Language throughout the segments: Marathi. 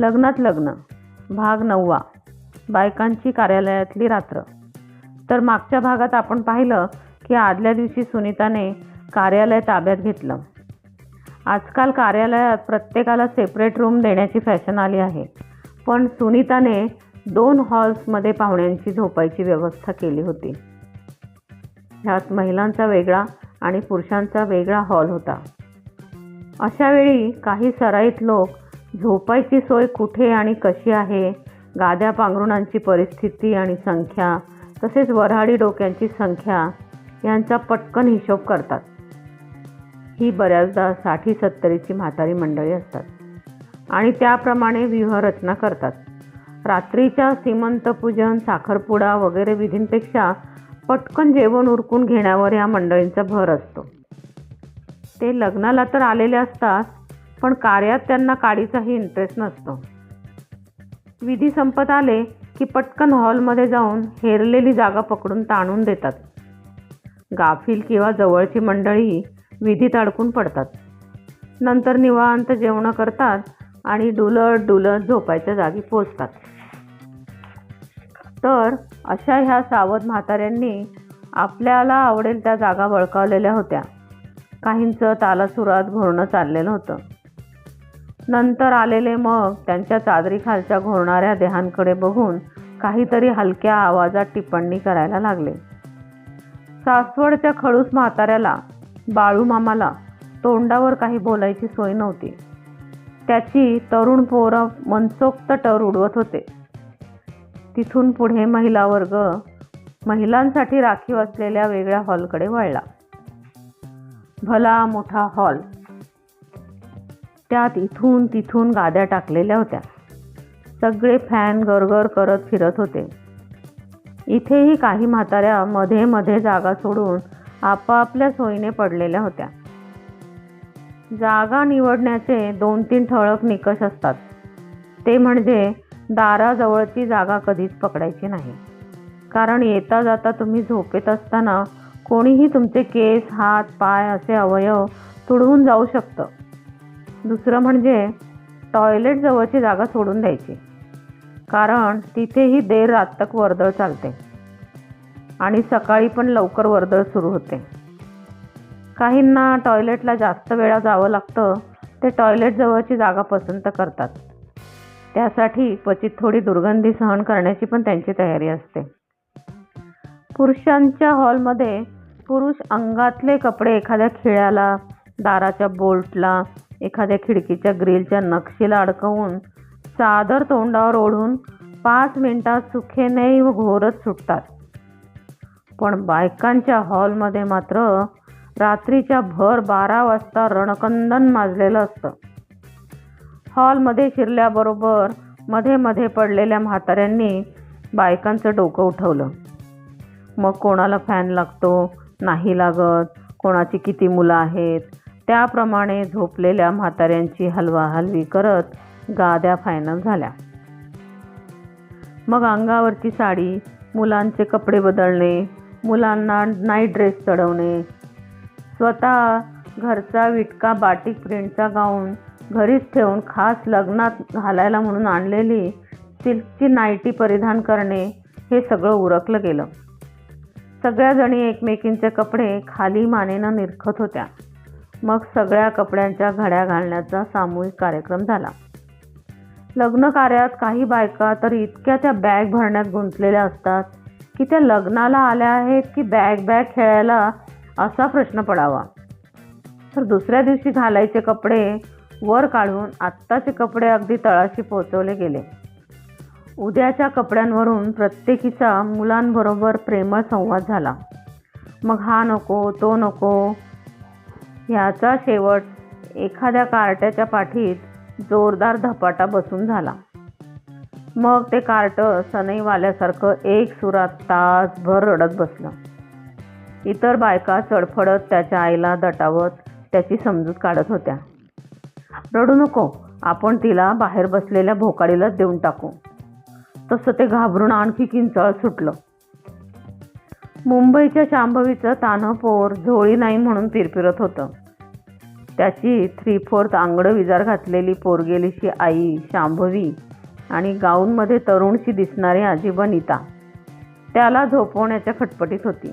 लग्नात लग्न भाग नववा बायकांची कार्यालयातली रात्र. तर मागच्या भागात आपण पाहिलं की आदल्या दिवशी सुनीताने कार्यालय ताब्यात घेतलं. आजकाल कार्यालयात प्रत्येकाला सेपरेट रूम देण्याची फॅशन आली आहे. पण सुनीताने दोन हॉल्समध्ये पाहुण्यांची झोपायची व्यवस्था केली होती. ह्यात महिलांचा वेगळा आणि पुरुषांचा वेगळा हॉल होता. अशावेळी काही सराईत लोक झोपायची सोय कुठे आणि कशी आहे? गाद्या पांघरुणांची परिस्थिती आणि संख्या तसेच वऱ्हाडी डोक्यांची संख्या यांचा पटकन हिशोब करतात. ही बऱ्याचदा साठी सत्तरीची म्हातारी मंडळी असतात आणि त्याप्रमाणे व्यूहरचना करतात. रात्रीच्या सीमंतपूजन साखरपुडा वगैरे विधींपेक्षा पटकन जेवण उरकून घेण्यावर या मंडळींचा भर असतो. ते लग्नाला तर आलेले असतात पण कार्यात त्यांना काडीचाही इंटरेस्ट नसतो. विधी संपत आले की पटकन हॉलमध्ये जाऊन हेरलेली जागा पकडून ताणून देतात. गाफील किंवा जवळची मंडळी विधीत अडकून पडतात. नंतर निवांत जेवणं करतात आणि डुलत डुलत झोपायच्या जागी पोचतात. तर अशा ह्या सावध म्हाताऱ्यांनी आपल्याला आवडेल त्या जागा बळकावलेल्या होत्या. काहींचं तालासुरात घोरणं चाललेलं होतं. नंतर आलेले मग त्यांच्या चादरीखालच्या घोरणाऱ्या देहांकडे बघून काहीतरी हलक्या आवाजात टिप्पणी करायला लागले. सासवडच्या खडूस म्हाताऱ्याला बाळू मामाला तोंडावर काही बोलायची सोय नव्हती. त्याची तरुण पोरं मनसोक्त टर उडवत होते. तिथून पुढे महिला वर्ग महिलांसाठी राखीव असलेल्या वेगळ्या हॉलकडे वळला. भला मोठा हॉल त्यात इथून तिथून गाद्या टाकलेल्या होत्या. सगळे फॅन गरगर करत फिरत होते. इथेही काही म्हाताऱ्या मध्ये मध्ये जागा सोडून आपापल्या सोयीने पडलेल्या होत्या. जागा निवडण्याचे दोन तीन ठळक निकष असतात. ते म्हणजे दाराजवळची जागा कधीच पकडायची नाही. कारण येता जाता तुम्ही झोपेत असताना कोणीही तुमचे केस हात पाय असे अवयव तुडवून जाऊ शकतं. दुसरं म्हणजे टॉयलेट जवळची जागा सोडून द्यायची. कारण तिथेही देर रातक वर्दळ चालते. आणि सकाळी पण लवकर वर्दळ सुरू होते. काहींना टॉयलेटला जास्त वेळा जावं लागतं ते टॉयलेट जवळची जागा पसंत करतात. त्यासाठी क्वचित थोडी दुर्गंधी सहन करण्याची पण त्यांची तयारी असते. पुरुषांच्या हॉलमध्ये पुरुष अंगातले कपडे एखाद्या खिळ्याला दाराच्या बोल्टला एखाद्या खिडकीच्या ग्रिलच्या नक्षीला अडकवून चादर तोंडावर ओढून पाच मिनिटात सुखेने व घोरत सुटतात. पण बायकांच्या हॉलमध्ये मात्र रात्रीच्या भर बारा वाजता रणकंदन माजलेलं असतं. हॉलमध्ये शिरल्याबरोबरमध्ये मध्ये पडलेल्या म्हाताऱ्यांनी बायकांचं डोकं उठवलं. मग कोणाला फॅन लागतो नाही लागत कोणाची किती मुलं आहेत त्याप्रमाणे झोपलेल्या म्हाताऱ्यांची हलवाहलवी करत गाद्या फायनल झाल्या. मग अंगावरची साडी मुलांचे कपडे बदलणे मुलांना नाईट ड्रेस चढवणे स्वतः घरचा विटका बाटिक प्रिंटचा गाऊन घरीच ठेवून खास लग्नात घालायला म्हणून आणलेली सिल्कची नाईटी परिधान करणे हे सगळं उरकलं गेलं. सगळ्याजणी एकमेकींचे कपडे खाली मानेनं निरखत होत्या. मग सगळ्या कपड्यांच्या घड्या घालण्याचा सामूहिक कार्यक्रम झाला. लग्न कार्यात काही बायका तर इतक्या त्या बॅग भरण्यात गुंतलेल्या असतात की त्या लग्नाला आल्या आहेत की बॅग बॅग खेळायला असा प्रश्न पडावा. तर दुसऱ्या दिवशी घालायचे कपडे वर काढून आत्ताचे कपडे अगदी तळाशी पोचवले गेले. उद्याच्या कपड्यांवरून प्रत्येकीचा मुलांबरोबर प्रेमळ संवाद झाला. मग हा नको तो नको ह्याचा शेवट एखाद्या कार्ट्याच्या पाठीत जोरदार धपाटा बसून झाला. मग ते कार्ट सनईवाल्यासारखं एक सुरात तासभर रडत बसलं. इतर बायका चडफडत त्याच्या आईला दटावत त्याची समजूत काढत होत्या. रडू नको आपण तिला बाहेर बसलेल्या भोकाडीलाच देऊन टाकू. तसं ते घाबरून आणखी किंचाळ सुटलं. मुंबईच्या शांभवीचं तान्हं पोर झोळी नाही म्हणून पिरपिरत होतं. त्याची थ्री फोर्थ आंगडं विजार घातलेली पोरगेलीशी आई शांभवी आणि गाऊनमध्ये तरुणशी दिसणारी आजी बनिता त्याला झोपवण्याच्या खटपटीत होती.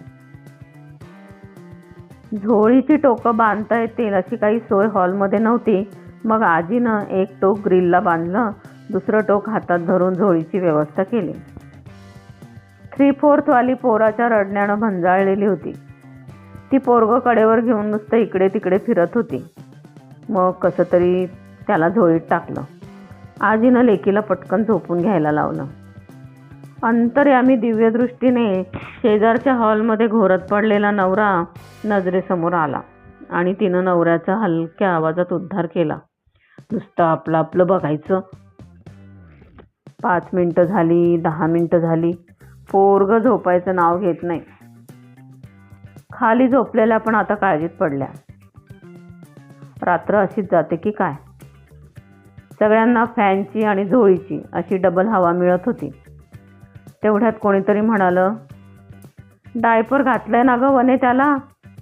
झोळीची टोकं बांधता येतील अशी काही सोय हॉलमध्ये नव्हती. मग आजीनं एक टोक ग्रिलला बांधलं दुसरं टोक हातात धरून झोळीची व्यवस्था केली. थ्री फोर्थवाली पोराच्या रडण्यानं भंजाळलेली होती. ती पोरगं कडेवर घेऊन नुसतं इकडे तिकडे फिरत होती. मग कसं तरी त्याला झोळीत टाकलं. आजीनं लेकीला पटकन झोपून घ्यायला लावलं. अंतर्यामी दिव्यदृष्टीने शेजारच्या हॉलमध्ये घोरत पडलेला नवरा नजरेसमोर आला आणि तिनं नवऱ्याचा हलक्या आवाजात उद्धार केला. नुसतं आपलं आपलं बघायचं. पाच मिनटं झाली दहा मिनटं झाली. पोरग झोपायचं नाव घेत नाही. खाली झोपलेल्या पण आता काळजीत पडल्या. रात्र अशीच जाते की काय? सगळ्यांना फॅनची आणि झोळीची अशी डबल हवा मिळत होती. तेवढ्यात कोणीतरी म्हणालं डायपर घातलंय ना गं वने त्याला?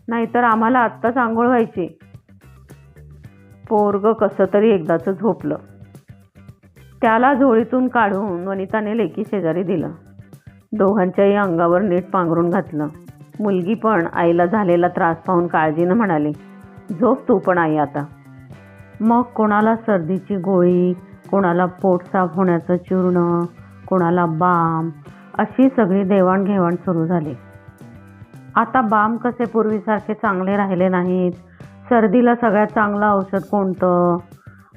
नाहीतर आम्हाला आत्ताच आंघोळ व्हायची. पोरग कसं तरी एकदाचं झोपलं. त्याला झोळीतून काढून वनिताने लेकी शेजारी दिलं. दोघांच्याही अंगावर नीट पांघरून घातलं. मुलगी पण आईला झालेला त्रास पाहून काळजीनं म्हणाली झोप तू पण आई आता. मग कोणाला सर्दीची गोळी कोणाला पोट साफ होण्याचं चूर्ण कोणाला बाम अशी सगळी देवाणघेवाण सुरू झाली. आता बाम कसे पूर्वीसारखे चांगले राहिले नाहीत? सर्दीला सगळ्यात चांगलं औषध कोणतं?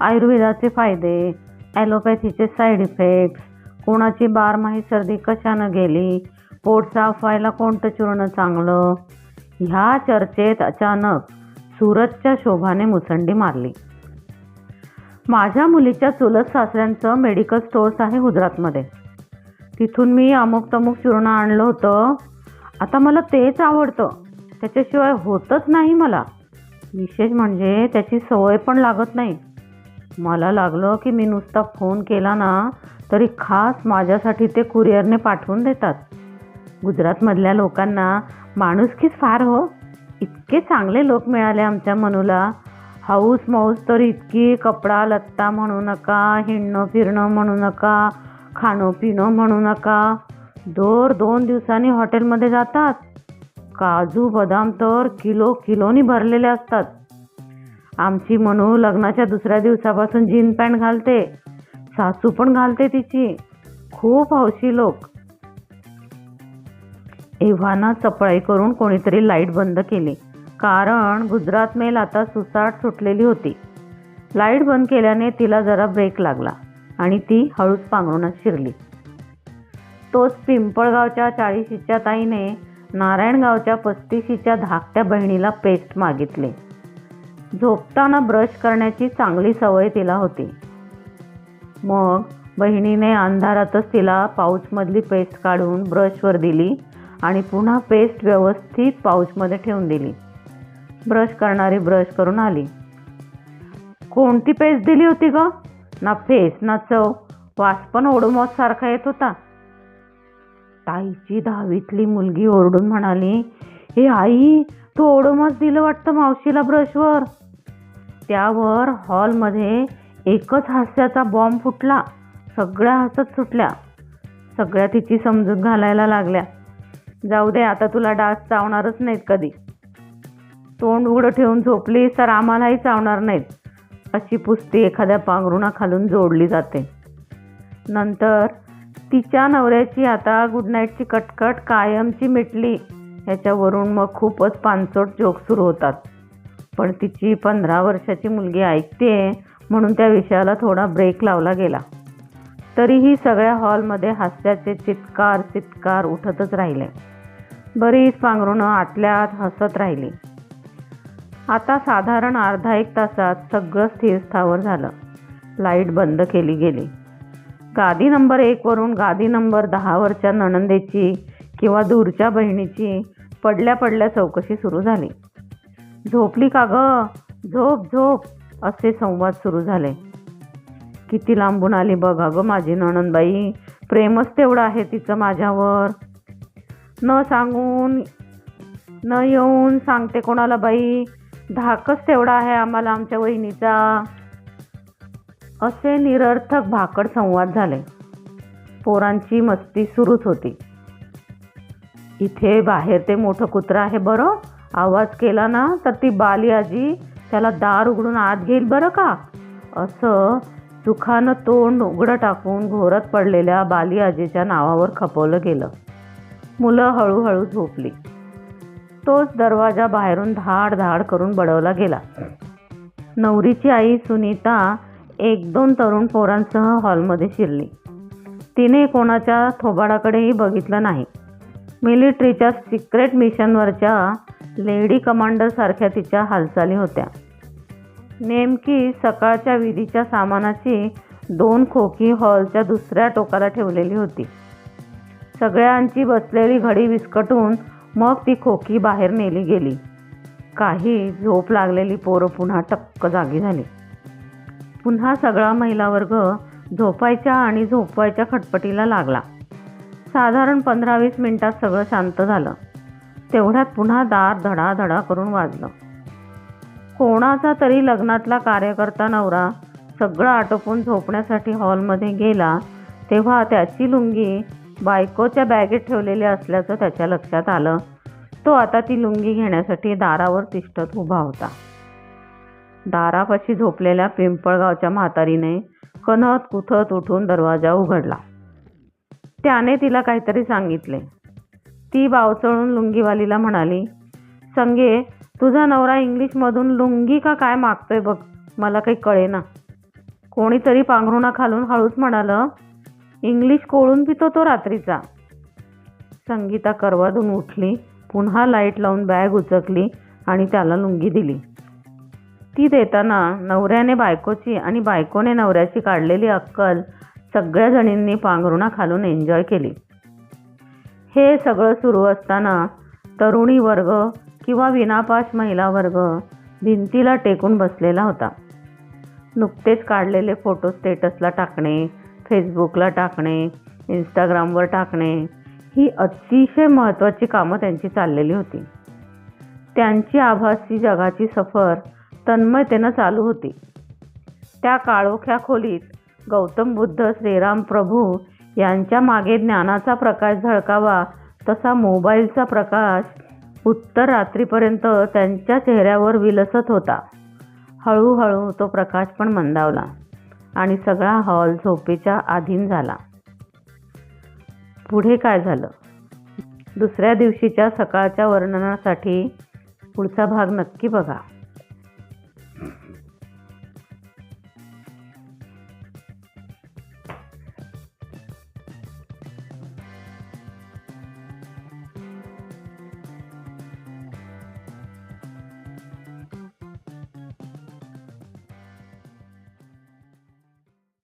आयुर्वेदाचे फायदे ॲलोपॅथीचे साईड इफेक्ट्स कोणाची बारमाही सर्दी कशानं गेली? पोट साफ व्हायला कोणतं चूर्ण चांगलं? ह्या चर्चेत अचानक सूरजच्या शोभाने मुसंडी मारली. माझ्या मुलीच्या चुलत सासऱ्यांचं मेडिकल स्टोअर्स आहे गुजरातमध्ये. तिथून मी अमुक तमुक चूर्ण आणलं होतं. आता मला तेच आवडतं. त्याच्याशिवाय होतच नाही मला. विशेष म्हणजे त्याची सवय पण लागत नाही. मला लागलं की मी नुसता फोन केला ना तरी खास माझ्यासाठी ते कुरिअरने पाठवून देतात. गुजरातमधल्या लोकांना माणुसकीच फार हो. इतके चांगले लोक मिळाले आमच्या मनूला. हाऊस माऊस तर इतकी कपडा लत्ता म्हणू नका हिंडणं फिरणं म्हणू नका खाणं पिणं म्हणू नका. दर दोन दिवसांनी हॉटेलमध्ये जातात. काजू बदाम तर किलो किलोनी भरलेले असतात. आमची मनू लग्नाच्या दुसऱ्या दिवसापासून जीन पॅन्ट घालते. सासू पण घालते तिची. खूप हौशी लोक. एव्हाना चपळाई करून कोणीतरी लाइट बंद केली. कारण गुजरात मेल आता सुसाट सुटलेली होती. लाइट बंद केल्याने तिला जरा ब्रेक लागला आणि ती हळूच पांघरूणात शिरली. तोच पिंपळगावच्या चाळीशीच्या ताईने नारायणगावच्या पस्तीशीच्या धाकट्या बहिणीला पेस्ट मागितले. झोपताना ब्रश करण्याची चांगली सवय तिला होती. मग बहिणीने अंधारातच तिला पाऊचमधली पेस्ट काढून ब्रशवर दिली आणि पुन्हा पेस्ट व्यवस्थित पाऊचमध्ये ठेवून दिली. ब्रश करणारी ब्रश करून आली. कोणती पेस्ट दिली होती ग? ना फेस ना चव. वास पण ओडोमॉस सारखा येत होता. ताईची दहावीतली मुलगी ओरडून म्हणाली हे आई तू ओडोमॉस दिलं वाटतं मावशीला ब्रशवर? त्यावर हॉलमध्ये एकच हास्याचा बॉम्ब फुटला. सगळ्या हसत सुटल्या. सगळ्या तिची समजूत घालायला लागल्या. जाऊ दे आता तुला डास चावणारच नाहीत कधी. तोंड उघडं ठेवून झोपली तर आम्हालाही चावणार नाहीत. अशी पुस्ती एखाद्या पांघरुणाखालून जोडली जाते. नंतर तिच्या नवऱ्याची आता गुड नाईटची कटकट कायमची मिटली. ह्याच्यावरून मग खूपच पानचोट जोक सुरू होतात. पण तिची पंधरा वर्षाची मुलगी ऐकते म्हणून त्या विषयाला थोडा ब्रेक लावला गेला. तरीही सगळ्या हॉलमध्ये हास्याचे चित्कार चित्कार उठतच राहिले. बरीच पांघरुणं आतल्यात हसत राहिली. आता साधारण अर्धा एक तासात सगळं स्थिर स्थावर झालं. लाइट बंद केली गेली. गादी नंबर एकवरून गादी नंबर दहावरच्या नणंदेची किंवा दूरच्या बहिणीची पडल्या पडल्या चौकशी सुरू झाली. झोपली का ग? झोप झोप. असे संवाद सुरू झाले. किती लांबून आली बघा ग माझी ननंदबाई प्रेमच तेवढं आहे तिचं माझ्यावर. न सांगून न येऊन सांगते कोणाला बाई. धाकच तेवढा आहे आम्हाला आमच्या वहिनीचा. असे निरर्थक भाकड संवाद झाले. पोरांची मस्ती सुरूच होती. इथे बाहेर ते मोठं कुत्रं आहे बरं. आवाज केला ना तर ती बाली आजी त्याला दार उघडून आत घेईल बरं का? असं सुखानं तोंड उघडं टाकून घोरत पडलेल्या बाली आजीच्या नावावर खपवलं गेलं. मुलं हळूहळू झोपली. तोच दरवाजा बाहेरून धाड धाड करून बडवला गेला. नवरीची आई सुनीता एक दोन तरुण पोरांसह हॉलमध्ये शिरली. तिने कोणाच्या थोबाडाकडेही बघितलं नाही. मिलिटरीच्या सिक्रेट मिशनवरच्या लेडी कमांडरसारख्या तिच्या हालचाली होत्या. नेमकी सकाळच्या विधीच्या सामानाची दोन खोकी हॉलच्या दुसऱ्या टोकाला ठेवलेली होती. सगळ्यांची बसलेली घडी विस्कटून मग ती खोकी बाहेर नेली गेली. काही झोप लागलेली पोरं पुन्हा टक्क जागी झाली. पुन्हा सगळा महिला वर्ग झोपायच्या आणि झोपवायच्या खटपटीला लागला. साधारण पंधरा वीस मिनिटात सगळं शांत झालं. तेवढ्यात पुन्हा दार धडाधडा करून वाजलं. कोणाचा तरी लग्नातला कार्यकर्ता नवरा सगळं आटोपून झोपण्यासाठी हॉलमध्ये गेला तेव्हा त्याची लुंगी बायकोच्या बॅगेत ठेवलेली असल्याचं त्याच्या लक्षात आलं. तो आता ती लुंगी घेण्यासाठी दारावर तिष्ठत उभा होता. दारापाशी झोपलेल्या पिंपळगावच्या म्हातारीने कनत कुथत उठून दरवाजा उघडला. त्याने तिला काहीतरी सांगितले. ती बावचळून लुंगीवालीला म्हणाली संगे तुझा नवरा इंग्लिशमधून लुंगी का काय मागतोय बघ मला काही कळेना. कोणीतरी पांघरुणा खालून हळूच म्हणालं इंग्लिश कोळून पितो तो रात्रीचा. संगीता करवादून उठली पुन्हा लाइट लावून बॅग उचकली आणि त्याला लुंगी दिली. ती देताना नवऱ्याने बायकोची आणि बायकोने नवऱ्याची काढलेली अक्कल सगळ्या जणींनी पांघरुणा खालून एन्जॉय केली. हे सगळं सुरू असताना तरुणी वर्ग किंवा विनापाश महिला वर्ग भिंतीला टेकून बसलेला होता. नुकतेच काढलेले फोटो स्टेटसला टाकणे फेसबुकला टाकणे इंस्टाग्रामवर टाकणे ही अतिशय महत्त्वाची कामं त्यांची चाललेली होती. त्यांची आभासी जगाची सफर तन्मयतेनं चालू होती. त्या काळोख्या खोलीत गौतम बुद्ध श्रीराम प्रभू यांच्या मागे ज्ञानाचा प्रकाश झळकावा तसा मोबाईलचा प्रकाश उत्तर रात्रीपर्यंत त्यांच्या चेहऱ्यावर विलसत होता. हळूहळू तो प्रकाश पण मंदावला आणि सगळा हॉल झोपेच्या अधीन झाला. पुढे काय झालं? दुसऱ्या दिवशीच्या सकाळच्या वर्णनासाठी पुढचा भाग नक्की बघा.